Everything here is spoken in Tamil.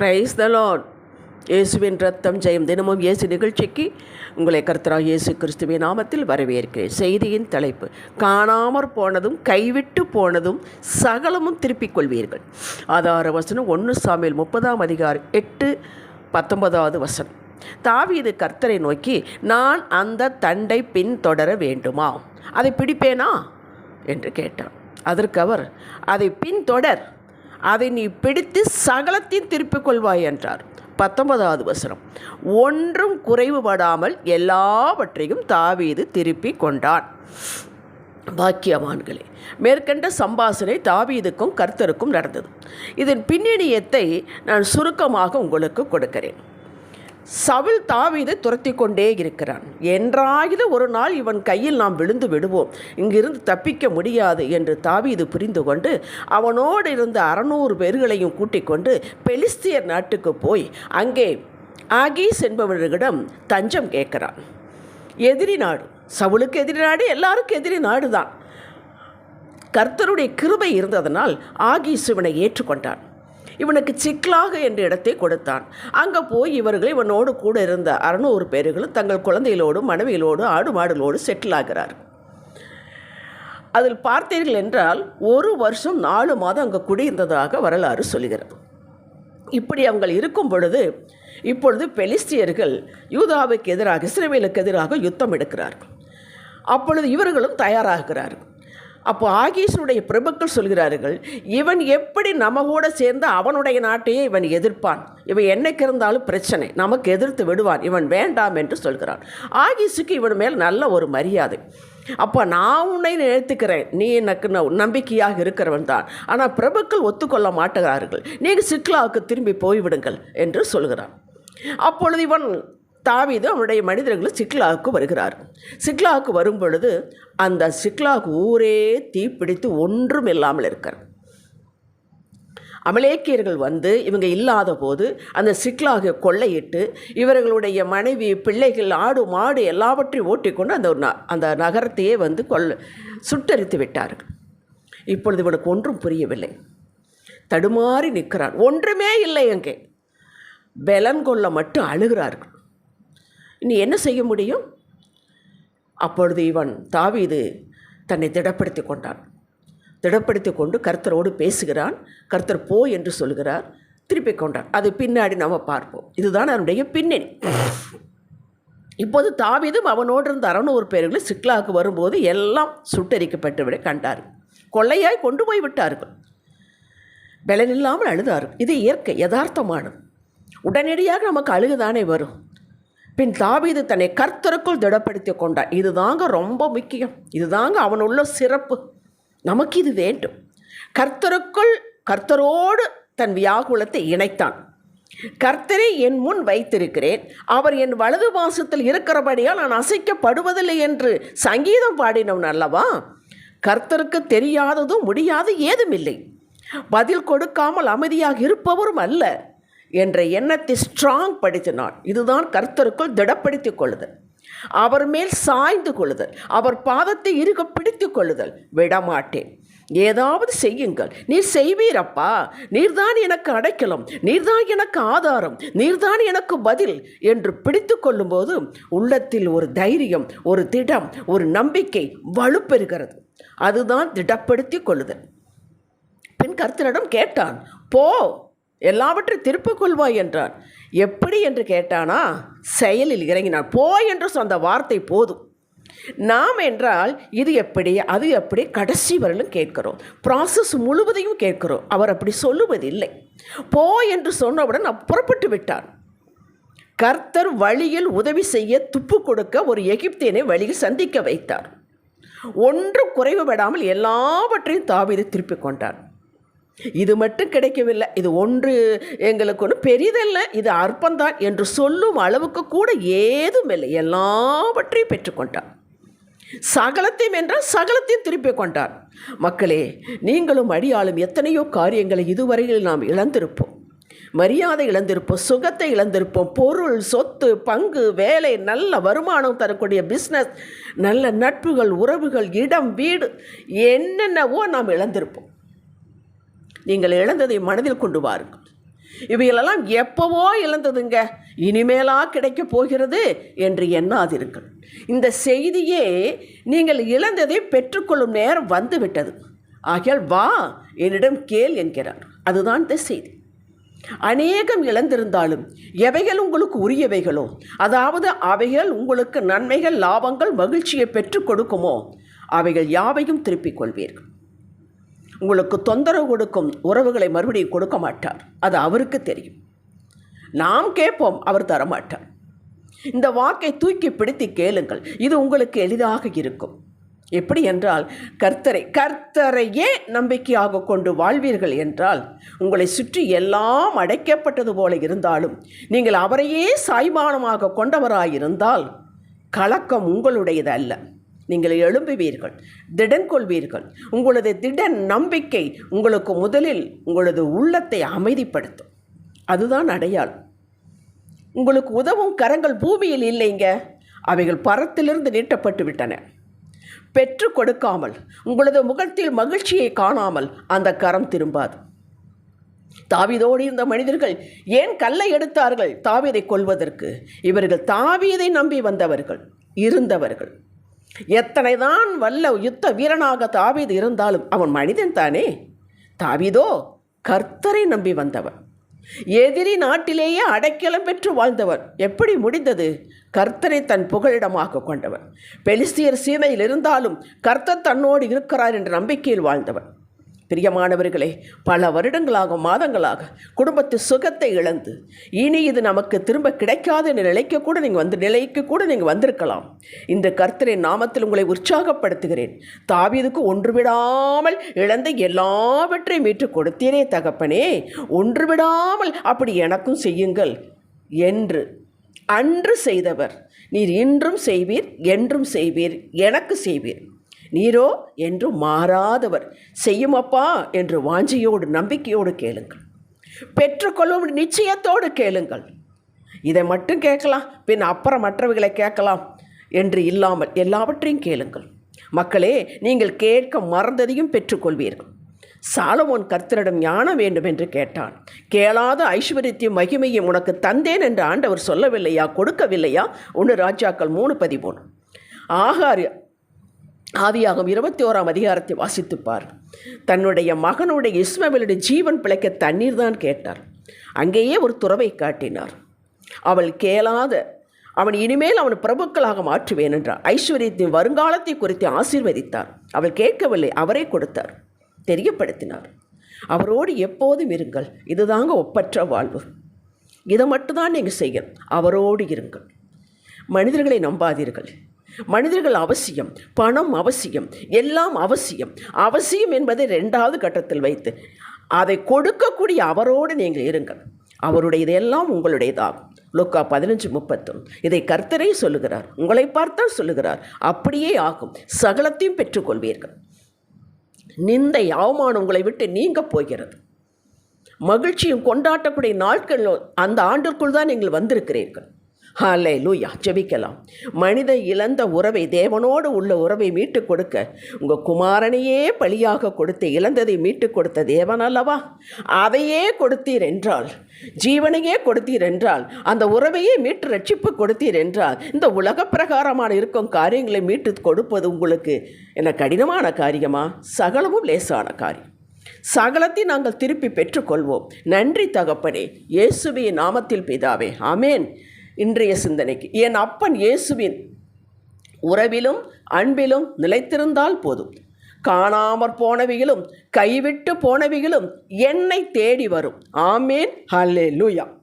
பிரைஸ் த லார்ட் இயேசுவின் ரத்தம் ஜெயம் தினமும் இயேசு நிகழ்ச்சிக்கு உங்களை கர்த்தராக இயேசு கிறிஸ்துவின் நாமத்தில் வரவேற்கிறேன். செய்தியின் தலைப்பு காணாமற் போனதும் கைவிட்டு போனதும் சகலமும் திருப்பிக் கொள்வீர்கள். ஆதார வசனம் ஒன்று சாமியில் முப்பதாம் அதிகாரம் எட்டு பத்தொன்பதாவது வசனம். தாவீது கர்த்தரை நோக்கி நான் அந்த தண்டை பின்தொடர வேண்டுமா? அதை பிடிப்பேனா? என்று கேட்டான். அதற்கு அவர் அதை பின்தொடர். அதை நீ பிடித்து சகலத்தையும் திருப்பிக் கொள்வாய் என்றார். பத்தொன்பதாவது வசனம். ஒன்றும் குறைவுபடாமல் எல்லாவற்றையும் தாவீது திருப்பி கொண்டான். பாக்கியவான்களே மேற்கண்ட சம்பாசனை தாவீதுக்கும் கர்த்தருக்கும் நடந்தது. இதன் பின்னணியத்தை நான் சுருக்கமாக உங்களுக்கு கொடுக்கிறேன். சவுல் தாவீதை துரத்தி கொண்டே இருக்கிறான். என்றாவது ஒரு நாள் இவன் கையில் நாம் விழுந்து விடுவோம். இங்கிருந்து தப்பிக்க முடியாது என்று தாவீது புரிந்து கொண்டு அவனோடு இருந்த அறநூறு பேர்களையும் கூட்டிக் கொண்டு பெலிஸ்தியர் நாட்டுக்கு போய் அங்கே ஆகீஸ் என்பவர்களிடம் தஞ்சம் கேட்கிறான். எதிரி நாடு. சவுளுக்கு எதிரி நாடு எல்லாருக்கும் எதிரி நாடு தான் கர்த்தருடைய கிருபை இருந்ததனால் ஆகீஸ் இவனை ஏற்றுக்கொண்டான். இவனுக்கு சிக்லாக என்ற இடத்தை கொடுத்தான். அங்கே போய் இவர்கள் இவனோடு கூட இருந்த அறநூறு பேர்களும் தங்கள் குழந்தைகளோடு மனைவிகளோடு ஆடு மாடுகளோடு செட்டில் ஆகிறார் அதில் பார்த்தீர்கள் என்றால் ஒரு வருஷம் நாலு மாதம் அங்கே குடியிருந்ததாக வரலாறு சொல்கிறது. இப்படி அவங்கள் இருக்கும் பொழுது இப்பொழுது பெலிஸ்தியர்கள் யூதாவுக்கு எதிராக இஸ்ரேவேலுக்கு எதிராக யுத்தம் எடுக்கிறார்கள். அப்பொழுது இவர்களும் தயாராகிறார்கள். அப்போ ஆகீஷனுடைய பிரபுக்கள் சொல்கிறார்கள் இவன் எப்படி நம்ம கூட சேர்ந்து அவனுடைய நாட்டையே இவன் எதிர்ப்பான்? இவன் என்னைக்கு இருந்தாலும் பிரச்சனை நமக்கு எதிர்த்து விடுவான் இவன் வேண்டாம் என்று சொல்கிறான். ஆகீஸுக்கு இவன் மேல் நல்ல ஒரு மரியாதை. அப்போ நான் உன்னை நினைத்துக்கிறேன் நீ எனக்கு நம்பிக்கையாக இருக்கிறவன் தான். ஆனால் பிரபுக்கள் ஒத்துக்கொள்ள மாட்டுகிறார்கள் நீங்கள் சிக்லாவுக்கு திரும்பி போய்விடுங்கள் என்று சொல்கிறான். அப்பொழுது இவன் தாவிது அவனுடைய மனிதர்களும் சிக்லாவுக்கு வருகிறார். சிக்லாவுக்கு வரும் பொழுது அந்த சிக்லாக் ஊரே தீப்பிடித்து ஒன்றும் இல்லாமல் இருக்கார். அமலேக்கியர்கள் வந்து இவங்க இல்லாத போது அந்த சிக்லாக கொள்ளையிட்டு இவர்களுடைய மனைவி பிள்ளைகள் ஆடு மாடு எல்லாவற்றையும் ஓட்டிக்கொண்டு அந்த ஒரு ந அந்த நகரத்தையே வந்து கொள்ள சுட்டரித்து விட்டார்கள். இப்பொழுது இவனுக்கு ஒன்றும் புரியவில்லை. தடுமாறி நிற்கிறான். ஒன்றுமே இல்லை அங்கே. பலன் கொள்ள மட்டும் அழுகிறார்கள். இனி என்ன செய்ய முடியும்? அப்பொழுது இவன் தாவீது தன்னை திடப்படுத்தி கொண்டான். திடப்படுத்தி கொண்டு கர்த்தரோடு பேசுகிறான். கர்த்தர் போ என்று சொல்கிறார். திருப்பி கொண்டான் அது பின்னாடி நாம் பார்ப்போம். இதுதான் அவனுடைய பின்னணி. இப்போது தாவீதும் அவனோடு இருந்த அறநூறு பேர்களும் சிக்லாவுக்கு வரும்போது எல்லாம் சுட்டரிக்கப்பட்டு விட கண்டார் கொள்ளையாய் கொண்டு போய் விட்டார்கள். பலனில்லாமல் அழுதார்கள். இது இயற்கை யதார்த்தமானது. உடனடியாக நமக்கு அழுகுதானே வரும். பின் தாவீது தன்னை கர்த்தருக்குள் திடப்படுத்தி கொண்டான் இதுதாங்க ரொம்ப முக்கியம். இதுதாங்க அவனுள்ள சிறப்பு. நமக்கு இது வேண்டும். கர்த்தருக்குள் கர்த்தரோடு தன் வியாகுலத்தை இணைத்தான். கர்த்தரை என் முன் வைத்திருக்கிறேன். அவர் என் வலது வாசத்தில் இருக்கிறபடியால் நான் அசைக்கப்படுவதில்லை என்று சங்கீதம் பாடினவன் அல்லவா? கர்த்தருக்கு தெரியாததும் முடியாது ஏதுமில்லை பதில் கொடுக்காமல் அமைதியாக இருப்பவரும் அல்ல. என்ற எண்ணத்தை ஸ்ட்ராங் படுத்தினான். இதுதான் கர்த்தருக்குள் திடப்படுத்திக் கொள்ளுதல். அவர் மேல் சாய்ந்து கொள்ளுதல். அவர் பாதத்தை இருக பிடித்து கொள்ளுதல். விடமாட்டேன். ஏதாவது செய்யுங்கள். நீர் செய்வீரப்பா நீர்தான் எனக்கு அடைக்கலம். நீர்தான் எனக்கு ஆதாரம். நீர்தான் எனக்கு பதில் என்று பிடித்து கொள்ளும்போது உள்ளத்தில் ஒரு தைரியம் ஒரு திடம் ஒரு நம்பிக்கை வலுப்பெறுகிறது. அதுதான் திடப்படுத்தி கொள்ளுதல். பின் கர்த்தனிடம் கேட்டான் போ எல்லாவற்றையும் திருப்பிக் கொள்வாய் என்றார். எப்படி என்று கேட்டானா செயலில் இறங்கினான் போ என்று சொந்த வார்த்தை போதும். நாம் என்றால் இது எப்படி அது எப்படி கடைசி வரலும் கேட்கிறோம். ப்ராசஸ் முழுவதையும் கேட்கிறோம். அவர் அப்படி சொல்லுவதில்லை. போ என்று சொன்னவுடன் புறப்பட்டு விட்டார். கர்த்தர் வழியில் உதவி செய்ய துப்பு கொடுக்க ஒரு எகிப்தியனை வழியில் சந்திக்க வைத்தார். ஒன்றும் குறைவு விடாமல் எல்லாவற்றையும் தாவிதை திருப்பிக் கொண்டான் இது மட்டும் கிடைக்கவில்லை. இது ஒன்று எங்களுக்கு ஒன்றும் பெரிதல்ல. இது அற்பந்தான் என்று சொல்லும் அளவுக்கு கூட ஏதும் இல்லை எல்லாவற்றையும் பெற்றுக்கொண்டார் சகலத்தையும் என்றால் சகலத்தையும் திருப்பி கொண்டார். மக்களே நீங்களும் அடியாளும் எத்தனையோ காரியங்களை இதுவரையில் நாம் இழந்திருப்போம். மரியாதை இழந்திருப்போம் சுகத்தை இழந்திருப்போம் பொருள் சொத்து பங்கு வேலை நல்ல வருமானம் தரக்கூடிய பிஸ்னஸ் நல்ல நட்புகள் உறவுகள் இடம் வீடு என்னென்னவோ நாம் இழந்திருப்போம். நீங்கள் இழந்ததை மனதில் கொண்டு வாருங்கள். இவைகளெல்லாம் எப்பவோ இழந்ததுங்க. இனிமேலா கிடைக்கப் போகிறது என்று எண்ணாதிருங்கள். இந்த செய்தியே நீங்கள் இழந்ததை பெற்றுக்கொள்ளும் நேரம் வந்துவிட்டது. ஆகியால் வா என்னிடம் கேள் என்கிறார். அதுதான் இந்த செய்தி. அநேகம் இழந்திருந்தாலும் எவைகள் உங்களுக்கு உரியவைகளோ அதாவது அவைகள் உங்களுக்கு நன்மைகள் லாபங்கள் மகிழ்ச்சியை பெற்றுக் கொடுக்குமோ அவைகள் யாவையும் திருப்பிக் கொள்வீர்கள். உங்களுக்கு தொந்தரவு கொடுக்கும் உறவுகளை மறுபடியும் கொடுக்க மாட்டார். அது அவருக்கு தெரியும். நாம் கேட்போம் அவர் தரமாட்டார். இந்த வாக்கை தூக்கி பிடித்து கேளுங்கள். இது உங்களுக்கு எளிதாக இருக்கும். எப்படி என்றால் கர்த்தரை கர்த்தரையே நம்பிக்கையாக கொண்டு வாழ்வீர்கள் என்றால் உங்களை சுற்றி எல்லாம் அடைக்கப்பட்டது போல இருந்தாலும் நீங்கள் அவரையே சாய்மானமாக கொண்டவராயிருந்தால் கலக்கம் உங்களுடையது அல்ல நீங்கள் எழும்புவீர்கள் திடன் கொள்வீர்கள் உங்களது திடன் நம்பிக்கை உங்களுக்கு முதலில் உங்களது உள்ளத்தை அமைதிப்படுத்தும். அதுதான் அடையாளம். உங்களுக்கு உதவும் கரங்கள் பூமியில் இல்லைங்க. அவைகள் பரத்திலிருந்து நீட்டப்பட்டு விட்டன. பெற்று கொடுக்காமல் உங்களது முகத்தில் மகிழ்ச்சியை காணாமல் அந்த கரம் திரும்பாது. தாவிதோடு இருந்த மனிதர்கள் ஏன் கல்லை எடுத்தார்கள்? தாவீதை கொல்வதற்கு. இவர்கள் தாவீதை நம்பி வந்தவர்கள் இருந்தவர்கள். எத்தனை தான் வல்ல யுத்த வீரனாக தாவீது இருந்தாலும் அவன் மனிதன் தானே? தாவீதோ கர்த்தரை நம்பி வந்தவன் எதிரி நாட்டிலேயே அடைக்கலம் பெற்று வாழ்ந்தவர். எப்படி முடிந்தது? கர்த்தரை தன் புகழிடமாக கொண்டவர். பெலிஸ்தியர் சீமையில் இருந்தாலும் கர்த்தர் தன்னோடு இருக்கிறார் என்ற நம்பிக்கையில் வாழ்ந்தவர். பிரியமானவர்களே பல வருடங்களாக மாதங்களாக குடும்பத்து சுகத்தை இழந்து இனி இது நமக்கு திரும்ப கிடைக்காத நிலைக்கு கூட நீங்கள் வந்து நிலைக்கு கூட நீங்கள் வந்திருக்கலாம். இந்த கர்த்தரை நாமத்தில் உங்களை உற்சாகப்படுத்துகிறேன். தாவியதுக்கு ஒன்று விடாமல் இழந்த எல்லாவற்றையும் மீட்டு கொடுத்தீரே தகப்பனே ஒன்று விடாமல் அப்படி எனக்கும் செய்யுங்கள் என்று அன்று செய்தவர். நீர் இன்றும் செய்வீர் என்றும் செய்வீர் எனக்கு செய்வீர். நீரோ என்று மாறாதவர். செய்யுமப்பா என்று வாஞ்சியோடு நம்பிக்கையோடு கேளுங்கள். பெற்றுக்கொள்ளும் நிச்சயத்தோடு கேளுங்கள். இதை மட்டும் கேட்கலாம் பின் அப்புறம் மற்றவைகளை கேட்கலாம் என்று இல்லாமல் எல்லாவற்றையும் கேளுங்கள். மக்களே நீங்கள் கேட்க மறந்ததையும் பெற்றுக்கொள்வீர்கள். சாலமோன் கர்த்தரிடம் ஞானம் வேண்டும் என்று கேட்டான். கேளாத ஐஸ்வர்யத்தையும் மகிமையும் உனக்கு தந்தேன் என்று ஆண்டவர் சொல்லவில்லையா கொடுக்கவில்லையா? ஒன்று ராஜாக்கள் மூணு பதிமூணு. ஆகார் ஆவியாகும் இருபத்தி ஓராம் அதிகாரத்தை வாசித்துப்பார். தன்னுடைய மகனுடைய இஸ்மவேலுடைய ஜீவன் பிழைக்க தண்ணீர் தான் கேட்டார். அங்கேயே ஒரு துறவை காட்டினார். அவள் கேளாத அவன் இனிமேல் அவன் பிரபுக்களாக மாற்றுவேன் என்றார். ஐஸ்வர்யத்தின் வருங்காலத்தை குறித்து ஆசீர்வதித்தார். அவள் கேட்கவில்லை அவரே கொடுத்தார். தெரியப்படுத்தினார். அவரோடு எப்போதும் இருங்கள். இதுதாங்க ஒப்பற்ற வாழ்வு. இதை மட்டும்தான் நீங்கள் செய்யணும். அவரோடு இருங்கள். மனிதர்களை நம்பாதீர்கள். மனிதர்கள் அவசியம் பணம் அவசியம் எல்லாம் அவசியம். அவசியம் என்பதை ரெண்டாவது கட்டத்தில் வைத்து அதை கொடுக்கக்கூடிய அவரோடு நீங்கள் இருங்கள். அவருடைய இதெல்லாம் உங்களுடையதாகும். லுக்கா பதினஞ்சு முப்பத்தொன்று இதை கர்த்தரே சொல்லுகிறார். உங்களை பார்த்தால் சொல்லுகிறார். அப்படியே ஆகும். சகலத்தையும் பெற்றுக்கொள்வீர்கள். நிந்தை அவமானம் உங்களை விட்டு நீங்க போகிறது. மகிழ்ச்சியும் கொண்டாட்டக்கூடிய நாட்கள் அந்த ஆண்டிற்குள் தான் நீங்கள் வந்திருக்கிறீர்கள். ஹாலே லூயா ஜெபிக்கலாம். மனித இழந்த உறவை தேவனோடு உள்ள உறவை மீட்டுக் கொடுக்க உங்கள் குமாரனையே பலியாக கொடுத்து இழந்ததை மீட்டுக் கொடுத்த தேவன் அல்லவா? அதையே கொடுத்தீர் என்றால் ஜீவனையே கொடுத்தீர் என்றால் அந்த உறவையே மீட்டு ரட்சிப்பு கொடுத்தீர் என்றால் இந்த உலக பிரகாரமான இருக்கும் காரியங்களை மீட்டு கொடுப்பது உங்களுக்கு என்ன கடினமான காரியமா? சகலமும் லேசான காரியம். சகலத்தை நாங்கள் திருப்பி பெற்றுக்கொள்வோம் நன்றி தகப்பனே இயேசுவின் நாமத்தில் பிதாவே அமேன் இன்றைய சிந்தனைக்கு. என் அப்பன் இயேசுவின் உறவிலும் அன்பிலும் நிலைத்திருந்தால் போதும். காணாமற் போனவைகளும் கைவிட்டு போனவைகளும் என்னை தேடி வரும். ஆமேன். ஹல்லே லூயா